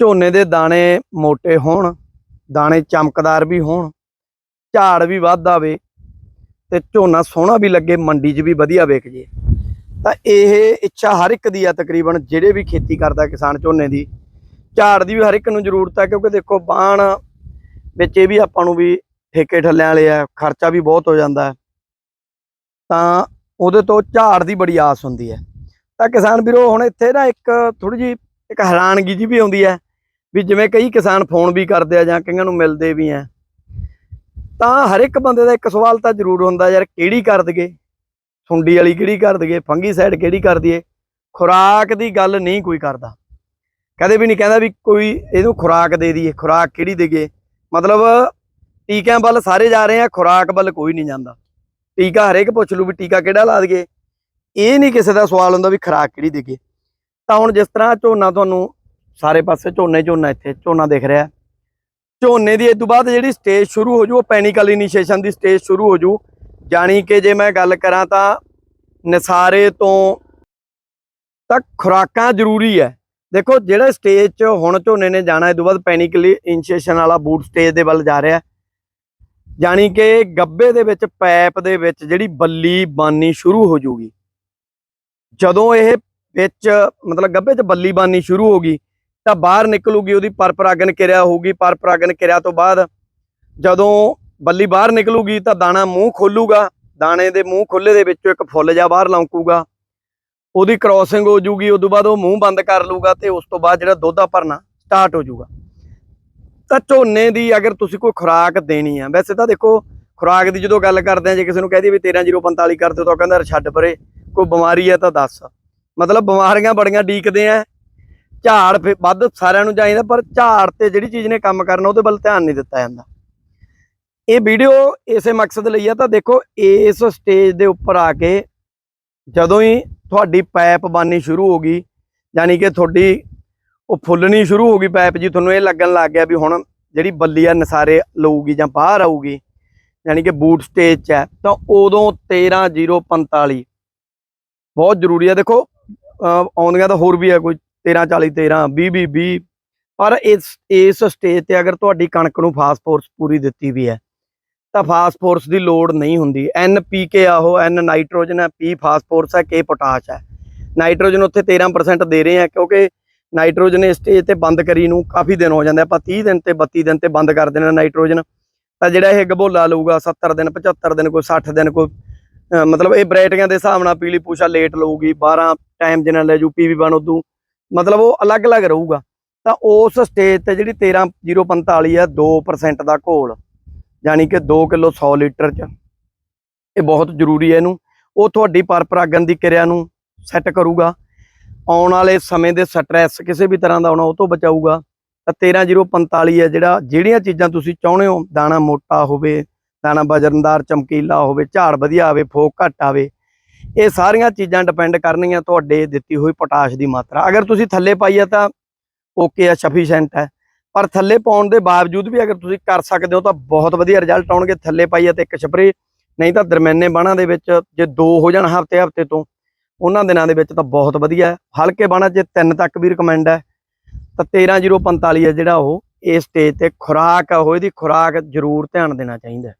ਝੋਨੇ ਦੇ ਦਾਣੇ ਮੋٹے ਹੋਣ, ਦਾਣੇ ਚਮਕਦਾਰ ਵੀ ਹੋਣ, ਝਾੜ ਵੀ ਵੱਧ ਆਵੇ ਤੇ ਝੋਨਾ ਸੋਹਣਾ ਵੀ ਲੱਗੇ, ਮੰਡੀ 'ਚ ਵੀ ਵਧੀਆ ਵੇਖ ਜੇ। ਤਾਂ ਇਹ ਇੱਛਾ ਹਰ ਇੱਕ ਦੀ ਆ ਤਕਰੀਬਨ, ਜਿਹੜੇ ਵੀ ਖੇਤੀ ਕਰਦਾ ਕਿਸਾਨ ਝੋਨੇ ਦੀ। ਝਾੜ ਦੀ ਵੀ ਹਰ ਇੱਕ ਨੂੰ ਜ਼ਰੂਰਤ ਹੈ ਕਿਉਂਕਿ ਦੇਖੋ ਬਾਣ ਵਿੱਚ ਇਹ ਵੀ ਆਪਾਂ ਨੂੰ ਵੀ ਠੇਕੇ ਠੱਲਿਆਂ ਵਾਲੇ ਆ, ਖਰਚਾ ਵੀ ਬਹੁਤ ਹੋ ਜਾਂਦਾ। ਤਾਂ ਉਹਦੇ ਤੋਂ ਝਾੜ ਦੀ ਬੜੀ ਆਸ ਹੁੰਦੀ ਹੈ। ਤਾਂ ਕਿਸਾਨ ਵੀਰੋ, ਹੁਣ ਇੱਥੇ ਨਾ ਇੱਕ ਥੋੜੀ ਜੀ ਇੱਕ ਹੈਰਾਨਗੀ ਜੀ ਵੀ ਆਉਂਦੀ ਹੈ। ਵੀ ਜਿਵੇਂ ਕਈ ਕਿਸਾਨ ਫੋਨ ਵੀ ਕਰਦੇ ਆ ਜਾਂ ਕਈਆਂ ਨੂੰ ਮਿਲਦੇ ਵੀ ਆ। ਤਾਂ ਹਰ ਇੱਕ ਬੰਦੇ ਦਾ ਇੱਕ ਸਵਾਲ ਤਾਂ ਜ਼ਰੂਰ ਹੁੰਦਾ ਯਾਰ, ਕਿਹੜੀ ਕਰ ਦਈਏ? ਸੁੰਡੀ ਵਾਲੀ ਕਿਹੜੀ ਕਰ ਦਈਏ? ਫੰਗੀ ਸਾਈਡ ਕਿਹੜੀ ਕਰ ਦਈਏ? ਖੁਰਾਕ ਦੀ ਗੱਲ ਨਹੀਂ ਕੋਈ ਕਰਦਾ। ਕਦੇ ਵੀ ਨਹੀਂ ਕਹਿੰਦਾ ਵੀ ਕੋਈ ਇਹਨੂੰ ਖੁਰਾਕ ਦੇ ਦਈਏ, ਖੁਰਾਕ ਕਿਹੜੀ ਦੇਈਏ? ਮਤਲਬ ਟੀਕਿਆਂ ਵੱਲ ਸਾਰੇ ਜਾ ਰਹੇ ਆ, ਖੁਰਾਕ ਵੱਲ ਕੋਈ ਨਹੀਂ ਜਾਂਦਾ। ਟੀਕਾ ਹਰੇਕ ਪੁੱਛ ਲੂ ਵੀ ਟੀਕਾ ਕਿਹੜਾ ਲਾ ਦਈਏ? ਇਹ ਨਹੀਂ ਕਿਸੇ ਦਾ ਸਵਾਲ ਹੁੰਦਾ ਵੀ ਖੁਰਾਕ ਕਿਹੜੀ ਦੇਈਏ। ਤਾਂ ਹੁਣ ਜਿਸ ਤਰ੍ਹਾਂ ਝੋਨਾ ਤੁਹਾਨੂੰ ਸਾਰੇ ਪਾਸੇ ਝੋਨੇ ਝੋਨਾ ਇੱਥੇ, ਝੋਨਾ ਦਿਖ ਰਿਹਾ। ਝੋਨੇ ਦੀ ਇਸ ਤੋਂ ਬਾਅਦ ਜਿਹੜੀ ਸਟੇਜ ਸ਼ੁਰੂ ਹੋ ਜੂ, ਉਹ ਪੈਨਿਕਲ ਇਨੀਸ਼ੀਏਸ਼ਨ ਦੀ ਸਟੇਜ ਸ਼ੁਰੂ ਹੋ ਜੂ। ਜਾਣੀ ਕਿ ਜੇ ਮੈਂ ਗੱਲ ਕਰਾਂ ਤਾਂ ਨਿਸਾਰੇ ਤੋਂ ਤਾਂ ਖੁਰਾਕਾਂ ਜ਼ਰੂਰੀ ਹੈ। ਦੇਖੋ, ਜਿਹੜਾ ਸਟੇਜ 'ਚ ਹੁਣ ਝੋਨੇ ਨੇ ਜਾਣਾ ਇਸ ਤੋਂ ਬਾਅਦ ਪੈਨੀਕਲੀ ਇਨੀਸ਼ੀਏਸ਼ਨ ਵਾਲਾ ਬੂਟ ਸਟੇਜ ਦੇ ਵੱਲ ਜਾ ਰਿਹਾ। ਜਾਣੀ ਕਿ ਗੱਬੇ ਦੇ ਵਿੱਚ, ਪੈਪ ਦੇ ਵਿੱਚ ਜਿਹੜੀ ਬੱਲੀ ਬਾਨੀ ਸ਼ੁਰੂ ਹੋ ਜੂਗੀ। ਜਦੋਂ ਇਹ ਵਿੱਚ ਮਤਲਬ ਗੱਬੇ 'ਚ ਬੱਲੀ ਬਾਨੀ ਸ਼ੁਰੂ ਹੋ ਗਈ ਤਾਂ ਬਾਹਰ ਨਿਕਲੂਗੀ, ਉਹਦੀ ਪਰਪਰਾਗਨ ਕਿਰਿਆ ਹੋਊਗੀ, ਪਰਪਰਾਗਨ ਕਿਰਿਆ ਤੋਂ ਬਾਅਦ ਜਦੋਂ ਬੱਲੀ ਬਾਹਰ ਨਿਕਲੂਗੀ ਤਾਂ ਦਾਣਾ ਮੂੰਹ ਖੋਲੂਗਾ, ਦਾਣੇ ਦੇ ਮੂੰਹ ਖੁੱਲੇ ਦੇ ਵਿੱਚੋਂ ਇੱਕ ਫੁੱਲ ਜਾ ਬਾਹਰ ਲੌਂਕੂਗਾ। ਉਹਦੀ ਕ੍ਰਾਸਿੰਗ ਹੋ ਜੂਗੀ, ਉਸ ਤੋਂ ਬਾਅਦ ਉਹ ਮੂੰਹ ਬੰਦ ਕਰ ਲੂਗਾ ਤੇ ਉਸ ਤੋਂ ਬਾਅਦ ਜਿਹੜਾ ਦੁੱਧ ਆ ਭਰਨਾ ਸਟਾਰਟ ਹੋ ਜੂਗਾ। ਤਾਂ ਝੋਨੇ ਦੀ ਅਗਰ ਤੁਸੀਂ ਕੋਈ ਖੁਰਾਕ ਦੇਣੀ ਆ, ਵੈਸੇ ਤਾਂ ਦੇਖੋ ਖੁਰਾਕ ਦੀ ਜਦੋਂ ਗੱਲ ਕਰਦੇ ਆ, ਜੇ ਕਿਸੇ ਨੂੰ ਕਹਿ ਦਈਏ ਵੀ 13045 ਕਰ ਦਿਓ ਤਾਂ ਉਹ ਕਹਿੰਦਾ ਯਾਰ ਛੱਡ ਪਰੇ, ਕੋਈ ਬਿਮਾਰੀ ਹੈ ਤਾਂ ਦੱਸ। ਮਤਲਬ ਬਿਮਾਰੀਆਂ ਬੜੀਆਂ ਡੀਕਦੇ ਆ ਝਾੜ ਫੇ ਵੱਧ ਸਾਰਿਆਂ ਨੂੰ ਚਾਹੀਦਾ ਪਰ ਝਾੜ ਤੇ ਜਿਹੜੀ ਚੀਜ਼ ਨੇ ਕੰਮ ਕਰਨਾ, ਉਹਦੇ ਵੱਲ ਧਿਆਨ ਨਹੀਂ ਦਿੱਤਾ ਜਾਂਦਾ। ਇਹ ਵੀਡੀਓ ਇਸੇ ਮਕਸਦ ਲਈ ਆ, ਤਾਂ ਦੇਖੋ ਇਸ ਸਟੇਜ ਦੇ ਉੱਪਰ ਆ ਕੇ ਜਦੋਂ ਹੀ ਤੁਹਾਡੀ ਪਾਈਪ ਬਾਨੀ ਸ਼ੁਰੂ ਹੋ ਗਈ, ਯਾਨੀ ਕਿ ਤੁਹਾਡੀ ਉਹ ਫੁੱਲਣੀ ਸ਼ੁਰੂ ਹੋ ਗਈ ਪਾਈਪ ਜੀ, ਤੁਹਾਨੂੰ ਇਹ ਲੱਗਣ ਲੱਗ ਗਿਆ ਵੀ ਹੁਣ ਜਿਹੜੀ ਬੱਲੀ ਆ ਨਸਾਰੇ ਲਊਗੀ ਜਾਂ ਬਾਹਰ ਆਊਗੀ, ਯਾਨੀ ਕਿ ਬੂਟ ਸਟੇਜ 'ਚ ਹੈ ਤਾਂ ਉਦੋਂ 13045 ਬਹੁਤ ਜ਼ਰੂਰੀ ਆ। ਦੇਖੋ ਆਉਂਦੀਆਂ ਤਾਂ ਹੋਰ ਵੀ ਆ, ਕੋਈ 13 40 13 20 20 20 ਪਰ ਇਸ ਇਸ ਸਟੇਜ ਤੇ ਅਗਰ ਤੁਹਾਡੀ ਕਣਕ ਨੂੰ ਫਾਸਫੋਰਸ ਪੂਰੀ ਦਿੱਤੀ ਵੀ ਹੈ, ਤਾਂ ਫਾਸਫੋਰਸ ਦੀ ਲੋੜ ਨਹੀਂ ਹੁੰਦੀ। ਐਨ ਪੀ ਕੇ ਆ ਉਹ ਐਨ ਨਾਈਟ੍ਰੋਜਨ ਹੈ ਪੀ ਫਾਸਫੋਰਸ ਹੈ ਕੇ ਪੋਟਾਸ਼ ਹੈ। ਨਾਈਟ੍ਰੋਜਨ ਉੱਥੇ 13% ਦੇ ਰਹੇ ਆ ਕਿਉਂਕਿ ਨਾਈਟ੍ਰੋਜਨ ਇਸ ਸਟੇਜ ਤੇ ਬੰਦ ਕਰੀ ਨੂੰ ਕਾਫੀ ਦਿਨ ਹੋ ਜਾਂਦੇ ਆਪਾਂ 30 ਦਿਨ ਤੇ 32 ਦਿਨ ਤੇ ਬੰਦ ਕਰ ਦੇਣਾ ਨਾਈਟ੍ਰੋਜਨ ਤਾਂ ਜਿਹੜਾ ਇਹ ਗਬੋਲਾ ਲਊਗਾ 70 ਦਿਨ 75 ਦਿਨ, ਕੋਈ 60 ਦਿਨ, ਕੋਈ ਮਤਲਬ ਇਹ ਬਰੈਟੀਆਂ ਦੇ ਹਿਸਾਬ ਨਾਲ ਪੀਲੀ ਪੂਛਾ ਲੇਟ ਲਊਗੀ। 12 ਟਾਈਮ ਜਿਨਾਂ ਲੈ ਜੂ ਪੀਵੀ ਬਣ ਉਦੋਂ। ਮਤਲਬ ਉਹ ਅਲੱਗ-ਅਲੱਗ ਰਹੂਗਾ, ਤਾਂ ਉਸ ਸਟੇਜ ਤੇ ਜਿਹੜੀ 13045 ਆ 2% ਦਾ ਘੋਲ, ਯਾਨੀ ਕਿ 2 ਕਿਲੋ 100 ਲੀਟਰ ਚ। ਇਹ ਬਹੁਤ ਜ਼ਰੂਰੀ ਹੈ ਇਹਨੂੰ। ਉਹ ਤੁਹਾਡੀ ਪਰਪਰਾਗਨ ਦੀ ਕਿਰਿਆ ਨੂੰ ਸੈੱਟ ਕਰੂਗਾ। ਆਉਣ ਵਾਲੇ ਸਮੇਂ ਦੇ ਸਟ੍ਰੈਸ ਕਿਸੇ ਵੀ ਤਰ੍ਹਾਂ ਦਾ ਆਉਣਾ, ਉਹ ਤੋਂ ਬਚਾਊਗਾ। ਤਾਂ 13045 ਹੈ ਜਿਹੜਾ, ਜਿਹੜੀਆਂ ਚੀਜ਼ਾਂ ਤੁਸੀਂ ਚਾਹੁੰਦੇ ਹੋ, ਦਾਣਾ ਮੋਟਾ ਹੋਵੇ, ਦਾਣਾ ਵਜਨਦਾਰ ਚਮਕੀਲਾ ਹੋਵੇ, ਝਾੜ ਵਧੀਆ ਆਵੇ, ਫੋਕ ਘੱਟ ਆਵੇ ਇਹ ਸਾਰੀਆਂ ਚੀਜ਼ਾਂ ਡਿਪੈਂਡ ਕਰਨਗੀਆਂ ਤੁਹਾਡੇ ਦਿੱਤੀ ਹੋਈ ਪੋਟਾਸ਼ ਦੀ ਮਾਤਰਾ। ਅਗਰ ਤੁਸੀਂ ਥੱਲੇ ਪਾਈ ਹੈ ਤਾਂ ਓਕੇ ਆ ਸਫੀਸ਼ੀਐਂਟ ਹੈ ਪਰ ਥੱਲੇ ਪਾਉਣ ਦੇ ਬਾਵਜੂਦ ਵੀ ਅਗਰ ਤੁਸੀਂ ਕਰ ਸਕਦੇ ਹੋ ਤਾਂ ਬਹੁਤ ਵਧੀਆ ਰਿਜ਼ਲਟ ਆਉਣਗੇ। ਥੱਲੇ ਪਾਈ ਹੈ ਤੇ ਇੱਕ ਸਪਰੇ ਨਹੀਂ ਤਾਂ ਦਰਮਿਆਨੇ ਬਾਣਾ ਦੇ ਵਿੱਚ ਜੇ ਦੋ ਹੋ ਜਾਣ ਹਫ਼ਤੇ ਹਫ਼ਤੇ ਤੋਂ, ਉਹਨਾਂ ਦਿਨਾਂ ਦੇ ਵਿੱਚ ਤਾਂ ਬਹੁਤ ਵਧੀਆ ਹਲਕੇ ਬਾਣਾ ਜੇ ਤਿੰਨ ਤੱਕ ਵੀ ਰეკਮੈਂਡ ਹੈ। ਤਾਂ 13045 ਹੈ ਜਿਹੜਾ ਉਹ, ਇਸ ਸਟੇਜ ਤੇ ਖੁਰਾਕ ਆ, ਉਹ ਇਹਦੀ ਖੁਰਾਕ ਜ਼ਰੂਰ ਧਿਆਨ ਦੇਣਾ ਚਾਹੀਦਾ